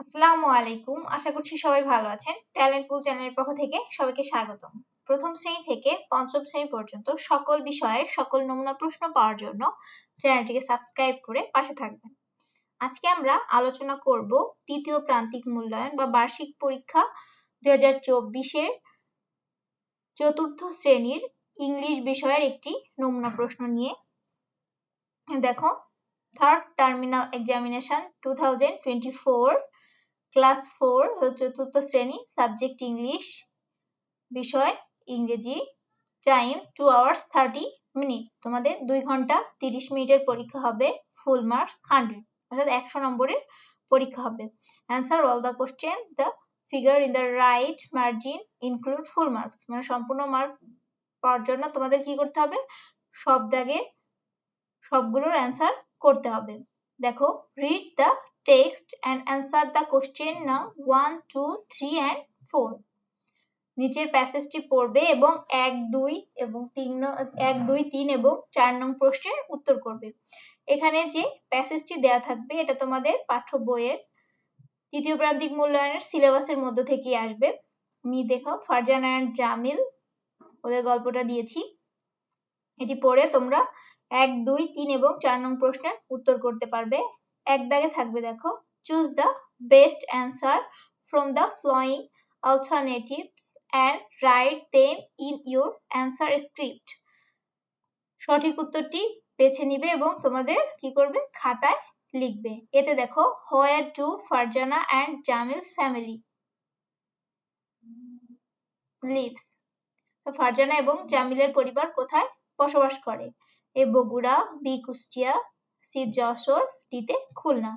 আসসালামু আলাইকুম। আশা করছি সবাই ভালো আছেন। ট্যালেন্ট পুল চ্যানেলের পক্ষ থেকে সবাইকে স্বাগতম। প্রথম শ্রেণি থেকে পঞ্চম শ্রেণি পর্যন্ত সকল বিষয়ের সকল নমুনা প্রশ্ন পাওয়ার জন্য চ্যানেলটিকে সাবস্ক্রাইব করে পাশে থাকবেন। আজকে আমরা আলোচনা করব তৃতীয় প্রান্তিক মূল্যায়ন বা বার্ষিক পরীক্ষা দুই হাজার চব্বিশের চতুর্থ শ্রেণির ইংলিশ বিষয়ের একটি নমুনা প্রশ্ন নিয়ে। দেখো third terminal examination two thousand twenty four class four চতুর্থ শ্রেণি, সাবজেক্ট ইংলিশ, বিষয়, ইংরেজি, time two hours thirty minute. তোমাদের দুই ঘণ্টা তিরিশ মিনিটের পরীক্ষা হবে, ফুল মার্কস হান্ড্রেড। অর্থাৎ একশো নম্বরের পরীক্ষা হবে। Answer all the question the figure in the right margin include full marks মানে সম্পূর্ণ মার্ক পাওয়ার জন্য তোমাদের কি করতে হবে? সব দাগে সবগুলোর অ্যান্সার করতে হবে। দেখো read the text and answer the question now 1 2 3 and 4 নিচের প্যাসেজটি পড়বে এবং এক, দুই এবং তিন এক, দুই, তিন এবং চার নং প্রশ্নের উত্তর করবে। এখানে যে প্যাসেজটি দেয়া থাকবে, এটা তোমাদের পাঠ্য বইয়ের তৃতীয় প্রান্তিক মূল্যায়নের সিলেবাসের মধ্য থেকেই আসবে। আমি দেখো, ফারজানা অ্যান্ড জামিল, ওদের গল্পটা দিয়েছি। এটি পড়ে তোমরা এক, দুই, তিন এবং চার নং প্রশ্নের উত্তর করতে পারবে। এক দাগে থাকবে দেখো choose the best answer from the following alternatives and write them in your answer script. সঠিক উত্তরটি বেছে নিবে এবং তোমাদের কি করবে? খাতায় লিখবে। এতে দেখো, where do Farzana and Jamil's family lives. Farzana এবং জামিলের পরিবার কোথায় বসবাস করে? A Bogura, B Kushtia, C Jessore ডিতে খুলনা।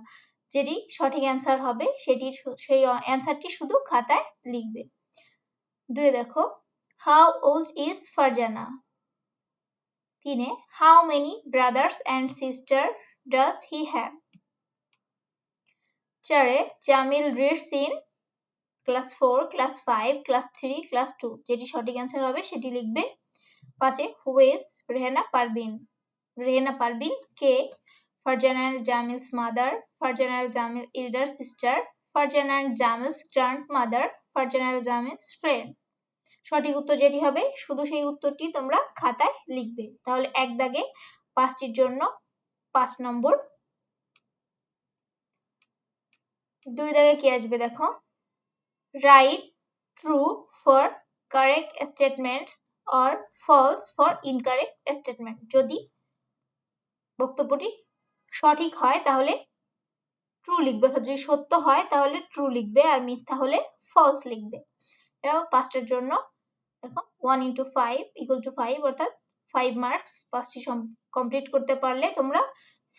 যেটি সঠিক অ্যান্সার হবে, সেটি সেই অ্যান্সারটি শুধু খাতায় লিখবে। দুই দেখো হাউ ওল্ড ইজ ফারজানা তিনে how many brothers and sister does he have চারে Jamil reads in class four class five class three class two যেটি সঠিক অ্যান্সার হবে, সেটি লিখবে পাঁচে হুয়েস রেহেনা পারবিন রেহেনা পারবিন কে? Farzana Jamil's mother Farzana Jamil elder sister Farzana Jamil's grandmother Farzana Jamil's friend সঠিক উত্তর যেটি হবে, শুধু সেই উত্তরটি তোমরা খাতায় লিখবে। তাহলে এক দাগে পাঁচটির জন্য পাঁচ নম্বর। দুই দাগে কি আসবে দেখো? Write true for correct statement or false for incorrect statement যদি বক্তব্যটি সঠিক হয়, তাহলে ট্রু লিখবে। অর্থাৎ যদি সত্য হয়, তাহলে ট্রু লিখবে আর মিথ্যা হলে ফলস লিখবে। এটা পাঁচটার জন্য, দেখো one into five equal to five অর্থাৎ ফাইভ মার্কস পাঁচটি কমপ্লিট করতে পারলে তোমরা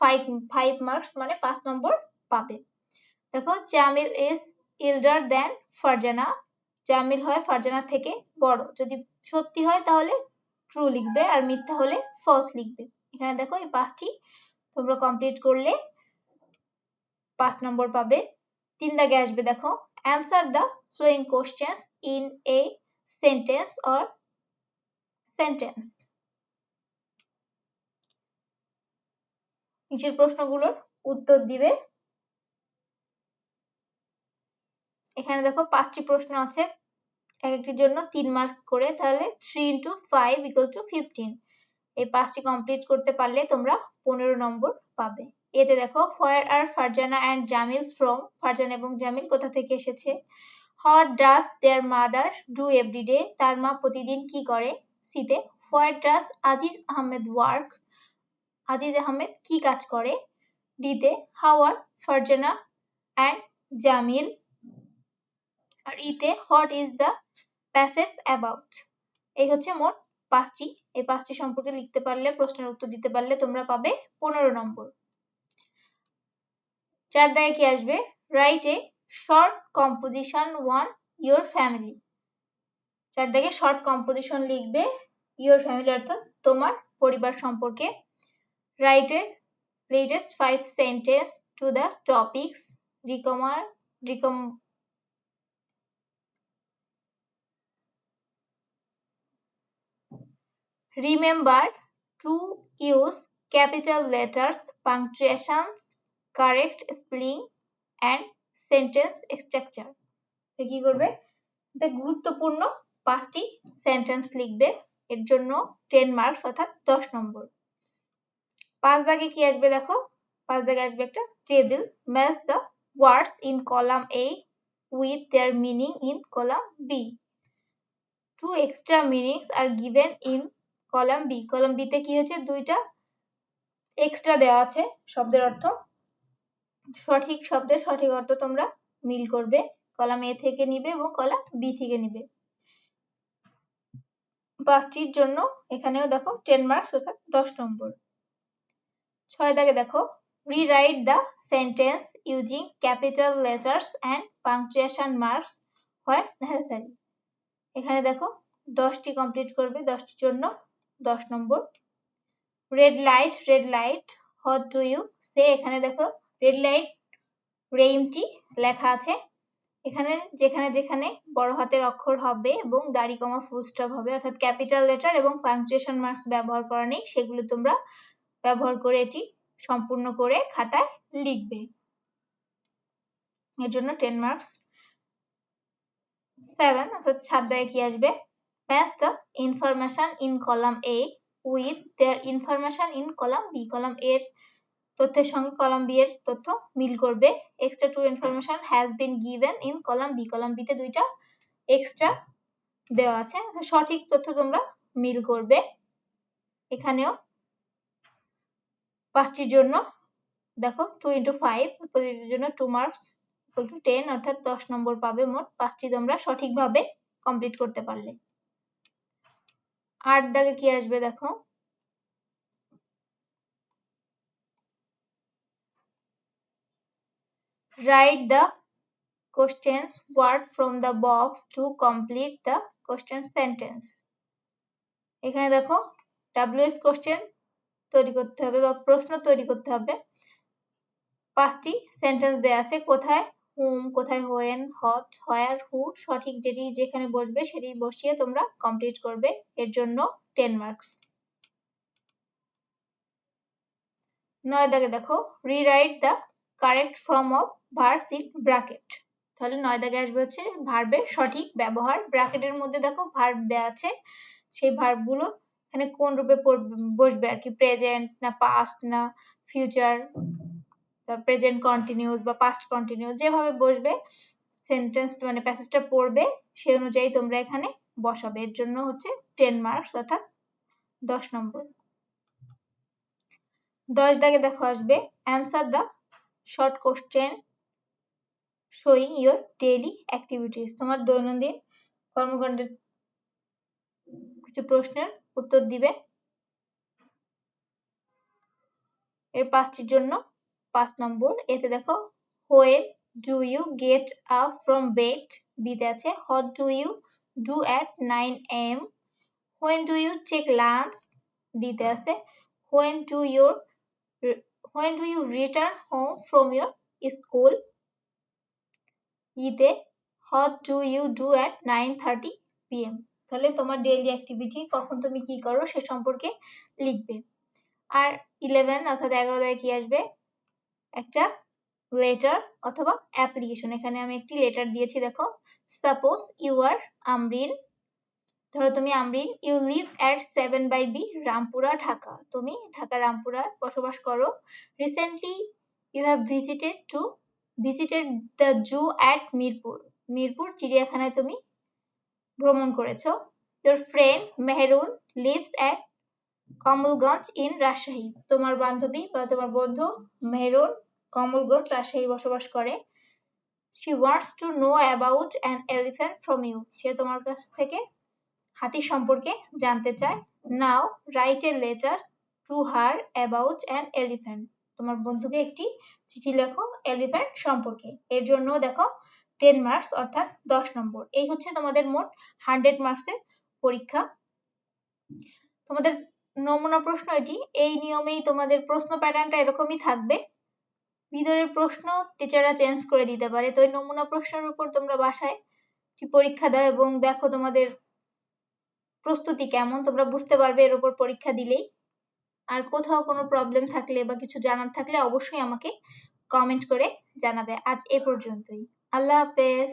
ফাইভ ফাইভ মার্কস মানে পাঁচ নম্বর পাবে। দেখো Jamil is elder than Farzana Jamil হয় ফারজানা থেকে বড়। যদি সত্যি হয় তাহলে ট্রু লিখবে আর মিথ্যা হলে ফলস লিখবে। এখানে দেখো এই পাঁচটি, তোমরা কমপ্লিট করলে পাঁচ নম্বর পাবে। তিন দাগে আসবে দেখো answer the following questions in a sentence or sentence নিচের প্রশ্নগুলোর উত্তর দিবে। এখানে দেখো পাঁচটি প্রশ্ন আছে। এক একটির জন্য তিন মার্ক করে তাহলে three into five equal to fifteen এই পাঁচটি কমপ্লিট করতে পারলে তোমরা পনেরো নম্বর পাবে। এতে দেখো where are Farzana and Jamil from Farzana এবং জামিল কোথা থেকে এসেছে? What does their mother do every day তার মা প্রতিদিন কি করে? সিতে what does Aziz Ahmed work Aziz Ahmed কি কাজ করে? ডিতে how are Farzana and Jamil? আর ইতে what is the passage about এই হচ্ছে মোট পাঁচটি। এই পাঁচটি সম্পর্কে লিখতে পারলে, প্রশ্নের উত্তর দিতে পারলে তোমরা পাবে পনেরো নম্বর। চার দাগে কি আসবে? Write a short composition on your family চার দাগে শর্ট কম্পোজিশন লিখবে ইয়োর ফ্যামিলি অর্থাৎ তোমার পরিবার সম্পর্কে। Write a latest five sentence to the topics recommend recom Remember to use capital letters, punctuations, correct spelling and sentence structure কি করবে? গুরুত্বপূর্ণ পাঁচটি সেন্টেন্স লিখবে। এর জন্য টেন মার্কস অর্থাৎ দশ নম্বর। পাঁচ দাগে কি আসবে দেখো? পাঁচ দাগে আসবে একটা table match the words in column A with their meaning in column B two extra meanings are given in column B. Column বিতে কি হয়েছে? দুইটা এক্সট্রা দেওয়া আছে শব্দের অর্থ। সঠিক শব্দের সঠিক অর্থ তোমরা মিল করবে। কলাম এ থেকে নিবে এবং কলাম বি থেকে নিবে। পাঁচটির জন্য এখানেও দেখো টেন মার্কস অর্থাৎ দশ নম্বর। ছয় দাগে দেখো rewrite the sentence using capital letters and punctuation marks where necessary এখানে দেখো, দশটি কমপ্লিট করবে, দশটির জন্য দশ নম্বর। Red light red light what do you say এখানে দেখো রেড লাইট রেইনটি লেখা আছে। এখানে যেখানে যেখানে বড় হাতের অক্ষর হবে এবং দাড়ি কমা ফুল স্টপ হবে, অর্থাৎ ক্যাপিটাল লেটার এবং পাংচুয়েশন মার্কস ব্যবহার করা নেই, সেগুলো তোমরা ব্যবহার করে এটি সম্পূর্ণ করে খাতায় লিখবে। এর জন্য টেন মার্কস সেভেন অর্থাৎ সাত দাগে কি আসবে? Match the information in column A with their information in column B column এর তথ্যের সঙ্গে কলাম বি এর তথ্য মিল করবে। Extra two information has been given in column B column B তে দুইটা এক্সট্রা দেওয়া আছে। সঠিক তথ্য তোমরা মিল করবে। এখানেও পাঁচটির জন্য দেখো টু ইন্টু ফাইভ প্রতিটির জন্য টু মার্কস টু টেন অর্থাৎ দশ নম্বর পাবে মোট। পাঁচটি তোমরা সঠিকভাবে কমপ্লিট করতে পারলে। আট দাগে কি আসবে দেখো? Write the question word from the box to complete the question sentence এখানে দেখো ডাব্লিউএস কোশ্চেন তৈরি করতে হবে বা প্রশ্ন তৈরি করতে হবে। পাঁচটি সেন্টেন্স দেয়া আছে, কোথায়? হুম কোথায় হোয়েন হট হোয়ার হু সঠিক যেটি যেখানে বসবে সেটি বসিয়ে তোমরা কমপ্লিট করবে। এর জন্য টেন মার্কস নয় দাগে দেখো rewrite the correct form of verbs in bracket তাহলে নয় দাগে আসবে হচ্ছে ভার্বের সঠিক ব্যবহার। ব্র্যাকেটের মধ্যে দেখো ভার্ব দেওয়া আছে। সেই ভার্বগুলো এখানে কোন রূপে বসবে আর কি প্রেজেন্ট না পাস্ট না ফিউচার প্রেজেন্ট কন্টিনিউস বা পাস্ট কন্টিনিউস যেভাবে বসবে সেন্টেন্স মানে প্যাসেজটা পড়বে, সেই অনুযায়ী তোমরা এখানে বসাবে। এর জন্য হচ্ছে টেন মার্কস অর্থাৎ দশ নম্বর। দশ দাগে দেখো আসবে answer the short question showing your daily activities তোমার দৈনন্দিন কর্মকাণ্ডের কিছু প্রশ্নের উত্তর দিবে। এর পাঁচটির জন্য পাঁচ নম্বর, এতে দেখো when do you get up from bed বিতে আছে what do you do at nine AM when do you take lunch দিতে আছে when do your when do you return home from your school ইতে what do you do at nine thirty PM তাহলে তোমার daily activity কখন তুমি কি করো, সে সম্পর্কে লিখবে। আর ইলেভেন অর্থাৎ এগারো দায় কি আসবে? একটা লেটার অথবা অ্যাপ্লিকেশন এখানে আমি একটি লেটার দিয়েছি, দেখো। সাপোজ ইউ আর আমরিন ধরো তুমি Amrin you live at seven by B Rampura, Dhaka. তুমি ঢাকা, রামপুরা বসবাস করো। Recently you have visited to visited the zoo at Mirpur. Mirpur, চিড়িয়াখানায় তুমি ভ্রমণ করেছ। Your friend Mehrun lives at Kamalganj in Rajshahi তোমার বান্ধবী বা তোমার বন্ধু মেহরুন কমলগঞ্জ রাজশাহী বসবাস করে। She wants to know about an elephant from you সে তোমার কাছ থেকে হাতি সম্পর্কে জানতে চায়। Now write a letter to her about an elephant তোমার বন্ধুকে একটি চিঠি লেখো এলিফ্যান্ট সম্পর্কে। এর জন্য দেখো টেন মার্কস অর্থাৎ দশ নম্বর। এই হচ্ছে তোমাদের মোট হান্ড্রেড মার্কসের পরীক্ষা। তোমাদের নমুনা প্রশ্ন এটি এই নিয়মেই তোমাদের প্রশ্ন প্যাটার্নটা এরকমই থাকবে। ভিতরের প্রশ্ন টিচাররা চেঞ্জ করে দিতে পারে। তো নমুনা প্রশ্নের উপর তোমরা বাসায় পরীক্ষা দাও এবং দেখো তোমাদের প্রস্তুতি কেমন। তোমরা বুঝতে পারবে এর উপর পরীক্ষা দিলেই। আর কোথাও কোনো প্রবলেম থাকলে বা কিছু জানার থাকলে অবশ্যই আমাকে কমেন্ট করে জানাবে। আজ এ পর্যন্তই। আল্লাহ হাফেজ।